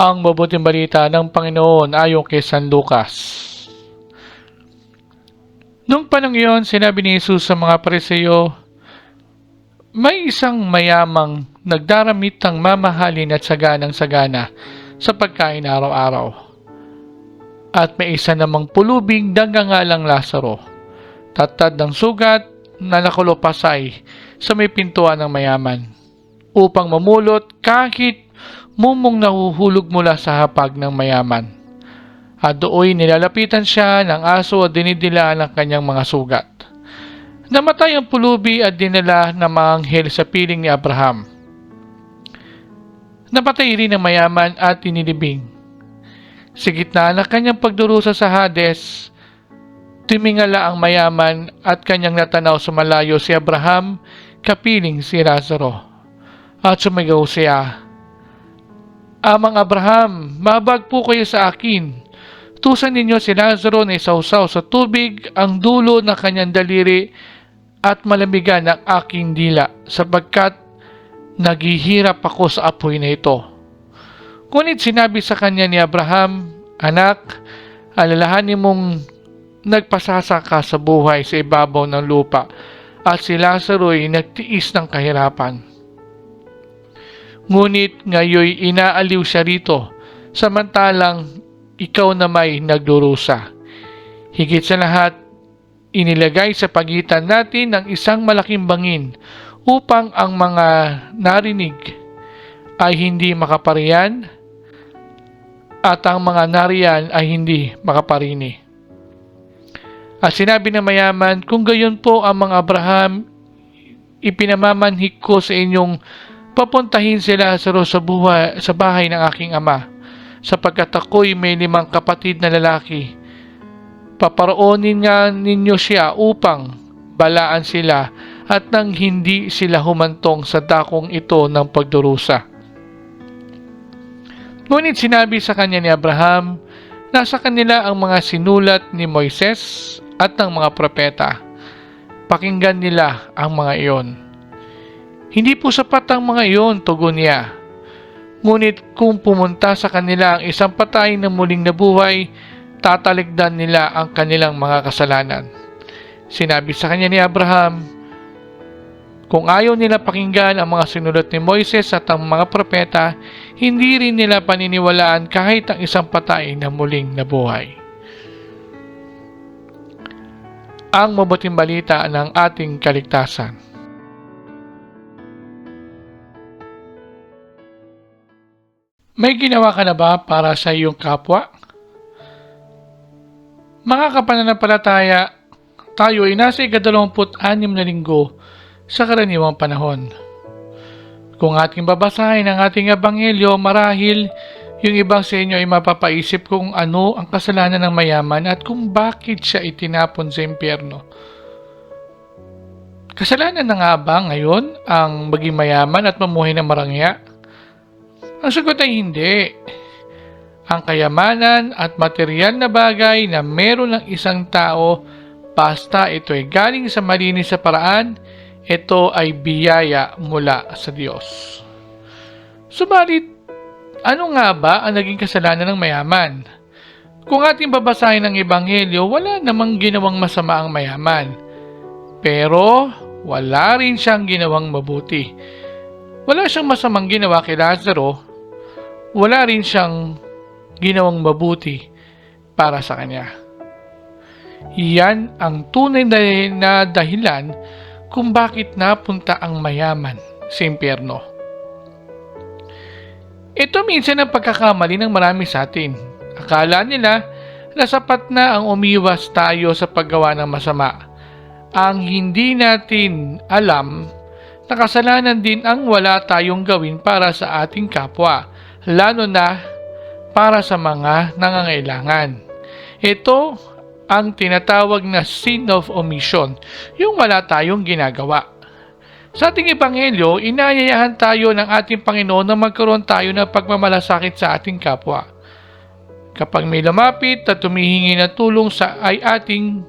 Ang mabuting balita ng Panginoon ayon kay San Lucas. Nung panang iyon, sinabi ni Jesus sa mga pareseyo, May isang mayamang nagdaramitang mamahalin at saganang sagana sa pagkain araw-araw. At may isa namang pulubing dagangalang Lazaro, tatad ng sugat na nakulopasay sa may pintuan ng mayaman, upang mamulot kahit mumong nahuhulog mula sa hapag ng mayaman. At dooy nilalapitan siya ng aso at dinidilaan ng kanyang mga sugat. Namatay ang pulubi at dinala ng mga anghel sa piling ni Abraham. Napatay rin ang mayaman at inilibing. Sa gitna ng kanyang pagdurusa sa Hades, tumingala ang mayaman at kanyang natanaw sa malayo si Abraham, kapiling si Lazaro. At sumigaw siya, Amang Abraham, mabag po kayo sa akin. Tusan ninyo si Lazaro na isawsaw sa tubig ang dulo ng kanyang daliri at malamigan ang aking dila sapagkat naghihirap ako sa apoy na ito. Ngunit sinabi sa kanya ni Abraham, Anak, alalahanin mong nagpasasa ka sa buhay sa ibabaw ng lupa at si Lazaro ay nagtiis ng kahirapan. Ngunit ngayoy inaaliw siya rito, samantalang ikaw na may nagdurusa. Higit sa lahat, inilagay sa pagitan natin ng isang malaking bangin upang ang mga narinig ay hindi makaparian at ang mga nariyan ay hindi makaparini. At sinabi ng mayaman, kung gayon po ang mga Abraham, ipinamamanhik ko sa inyong papuntahin sila sa sa, buhay, sa bahay ng aking ama, sapagkat ako'y may limang kapatid na lalaki. Paparoonin nga ninyo siya upang balaan sila at nang hindi sila humantong sa dakong ito ng pagdurusa. Ngunit sinabi sa kanya ni Abraham, nasa kanila ang mga sinulat ni Moises at ng mga propeta. Pakinggan nila ang mga iyon. Hindi po sapat ang mga iyon, tugon niya. Ngunit kung pumunta sa kanila ang isang patay na muling nabuhay, tatalikdan nila ang kanilang mga kasalanan. Sinabi sa kanya ni Abraham, kung ayaw nila pakinggan ang mga sinulat ni Moises at ang mga propeta, hindi rin nila paniniwalaan kahit ang isang patay na muling nabuhay. Ang mabuting balita ng ating kaligtasan. May ginawa ka na ba para sa iyong kapwa? Mga kapananampalataya, tayo ay nasa ikadalawamput-anim na linggo sa karaniwang panahon. Kung ating babasahin ang ating ebanghelyo, marahil yung ibang sa inyo ay mapapaisip kung ano ang kasalanan ng mayaman at kung bakit siya itinapon sa impyerno. Kasalanan na nga ba ngayon ang maging mayaman at mamuhay ng marangya? Ang sagot ay hindi. Ang kayamanan at material na bagay na meron ng isang tao basta ito ay galing sa malinis sa paraan, ito ay biyaya mula sa Diyos. Subalit, ano nga ba ang naging kasalanan ng mayaman? Kung ating babasahin ang Ebanghelyo, wala namang ginawang masama ang mayaman. Pero, wala rin siyang ginawang mabuti. Wala siyang masamang ginawa kay Lazaro, wala rin siyang ginawang mabuti para sa kanya. Iyan ang tunay na dahilan kung bakit napunta ang mayaman sa impyerno. Ito minsan ang pagkakamali ng marami sa atin. Akala nila na sapat na ang umiwas tayo sa paggawa ng masama. Ang hindi natin alam nakasalanan din ang wala tayong gawin para sa ating kapwa, lalo na para sa mga nangangailangan. Ito ang tinatawag na sin of omission, yung wala tayong ginagawa. Sa ating ebanghelyo, inayayahan tayo ng ating Panginoon na magkaroon tayo ng pagmamalasakit sa ating kapwa. Kapag may lumapit at tumihingi ng tulong sa ay ating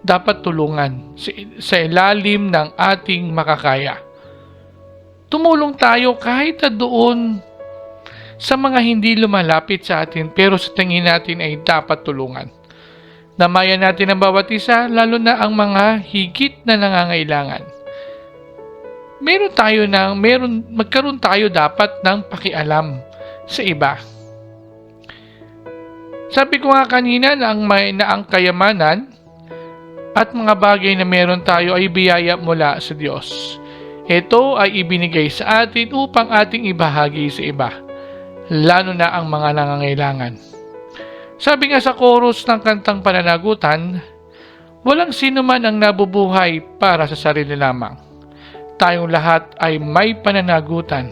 dapat tulungan sa, ilalim ng ating makakaya. Tumulong tayo kahit na doon sa mga hindi lumalapit sa atin pero sa tingin natin ay dapat tulungan. Namayan natin ang bawat isa lalo na ang mga higit na nangangailangan. Meron tayo ng meron magkaroon tayo dapat ng pakialam sa iba. Sabi ko nga kanina na ang may na ang kayamanan at mga bagay na meron tayo ay biyaya mula sa Diyos. Ito ay ibinigay sa atin upang ating ibahagi sa iba, lalo na ang mga nangangailangan. Sabi nga sa chorus ng kantang pananagutan, walang sino man ang nabubuhay para sa sarili lamang. Tayong lahat ay may pananagutan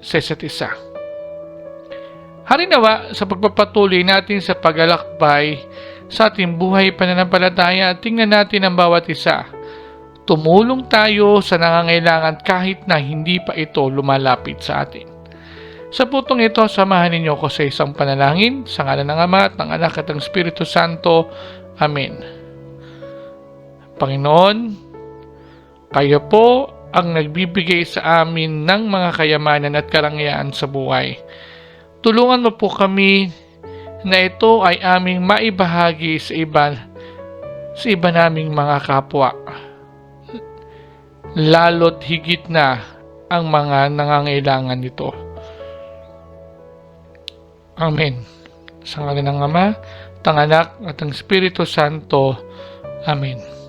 sa isa't isa. Harinawa sa pagpapatuloy natin sa paglalakbay sa ating buhay pananampalataya at tingnan natin ang bawat isa. Tumulong tayo sa nangangailangan kahit na hindi pa ito lumalapit sa atin. Sa putong ito, samahan ninyo ko sa isang panalangin sa ngalan ng Ama at ng Anak at ng Espiritu Santo. Amen. Panginoon, kayo po ang nagbibigay sa amin ng mga kayamanan at karangyaan sa buhay. Tulungan mo po kami na ito ay aming maibahagi sa iba sa iba naming mga kapwa. Lalo't higit na ang mga nangangailangan nito. Amen. Sa ngalan ng Ama, ng Anak at ng Espiritu Santo. Amen.